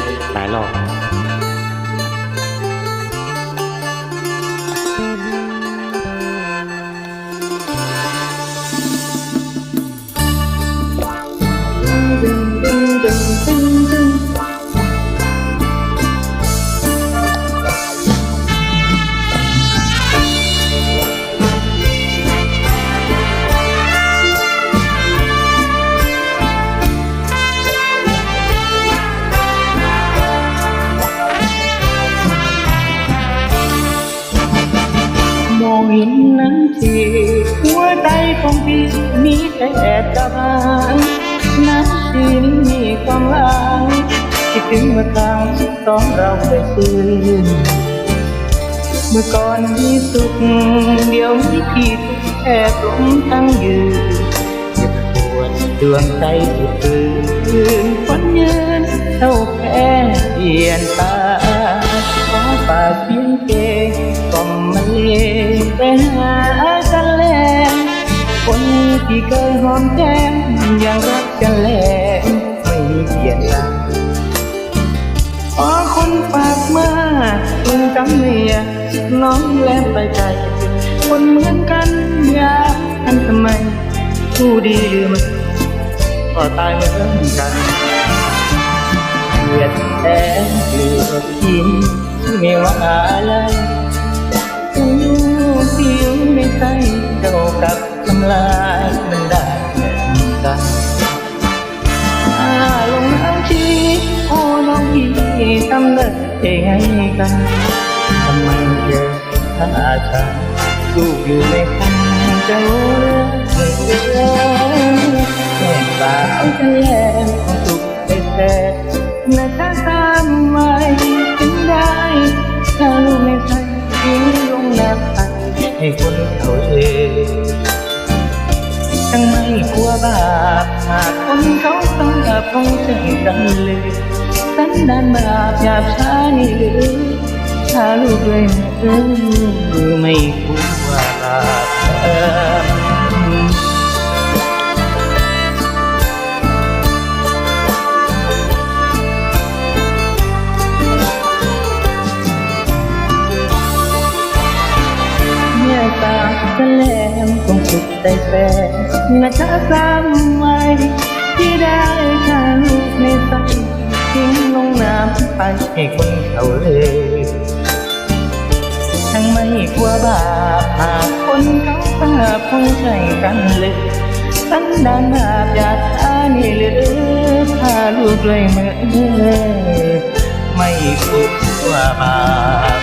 x หลายรอบมอง เห็นนั้นทีหัวใจของพี่มีแต่แอบกระบางน้ำทีนี้มีความลังคิดถึงเมื่อครั้งตอนเราเคยซื่นเมื่อก่อนมีสุขเดี๋ยวนี้พี่แอบหลงทั้งยืนเจ็บปวดดวงใจสุดตื่นฝันยืนเท่าแพ้เปลี่ยนตาขอฝากเพียงเกง ที่เคยหอมแก้มยังรักกันแล้วไม่มีเปลี่ยนแปลงขอคนฝากมาเมืองกำเนียน้องแลบไปใจ คนเหมือนกันอยากกันทำไมผู้ดีหรือมันก็ตายเหมือนกันเกลียดแท้เกลียดกินไม่ว่าอะไรผิวผิวในใจเท่ากับำลายมันได้เหมือนกันถ้าลงน้ำชีโอ้น้องพี่ทำได้ยังไงกันทำไมเจอถ้าฉันลูกอยู่ในคันจะรู้เรื่องแม่สาวจะแย่ของสุขได้แท้นะถ้าตามไม่ถึงได้ถ้าลูกไม่ใช่ทิ้งลงน้ำไปให้คน บาปหากคนเขาต้องกับคงใจกันเลยสันดานบาปหยาบช้านี่หรือถ้าลูกเลยเออไม่กลัวบาปเออเมื่อตาแสลมคงสุด ใจแฟนนะคะสามไว้ที่ได้ถ้าลูกในใจทิ้งลงน้ำไปให้คนเขาเลยทั้งไม่กลัวบาปหากคนเขาทราบคงใช่กันเลยสันดานบาปอยากทานี่เหลยถ้าลูกเลยเมื่อไม่กลัวบาป